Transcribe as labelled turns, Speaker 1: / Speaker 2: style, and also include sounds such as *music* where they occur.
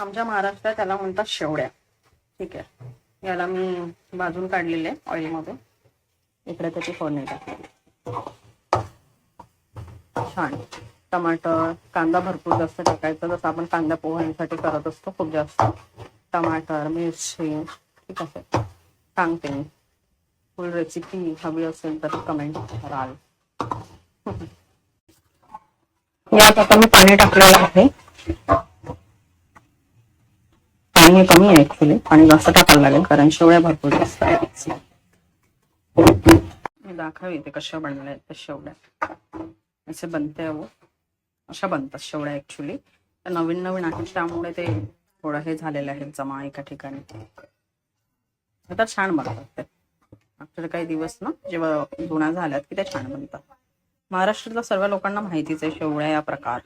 Speaker 1: आमच्या महाराष्ट्रात त्याला म्हणतात शेवड्या. ठीक आहे. याला मी भाजून काढलेले ऑइलमधून इकडे त्याची फोडणी टाकली छान. टमाटर कांदा भरपूर जास्त टाकायचा. जसं आपण कांदा पोहण्यासाठी करत असतो खूप जास्त. टमाटर मिरची ठीक आहे. सांगते मी. फुल रेसिपी हवी असेल तर कमेंट कराल. *laughs* यात आता मी पाणी टाकलेलं आहे. पाणी कमी आहे ऍक्च्युली पाणी जास्त टाकायला लागेल कारण शेवळ्या भरपूर जास्त आहेत. मी दाखवे ते कशा बनल्या आहेत त्या शेवड्या असे बनते अहो. अशा बनतात शेवड्या ऍक्च्युली नवीन नवीन आहेत त्यामुळे ते थोडं हे झालेलं आहे जमा एका ठिकाणी. आता छान बनतात ते. आफ्टर काही दिवस ना जेव्हा जुन्या झाल्यात की त्या छान बनतात. महाराष्ट्रातल्या सर्व लोकांना माहितीच आहे शेवळ्या या प्रकार.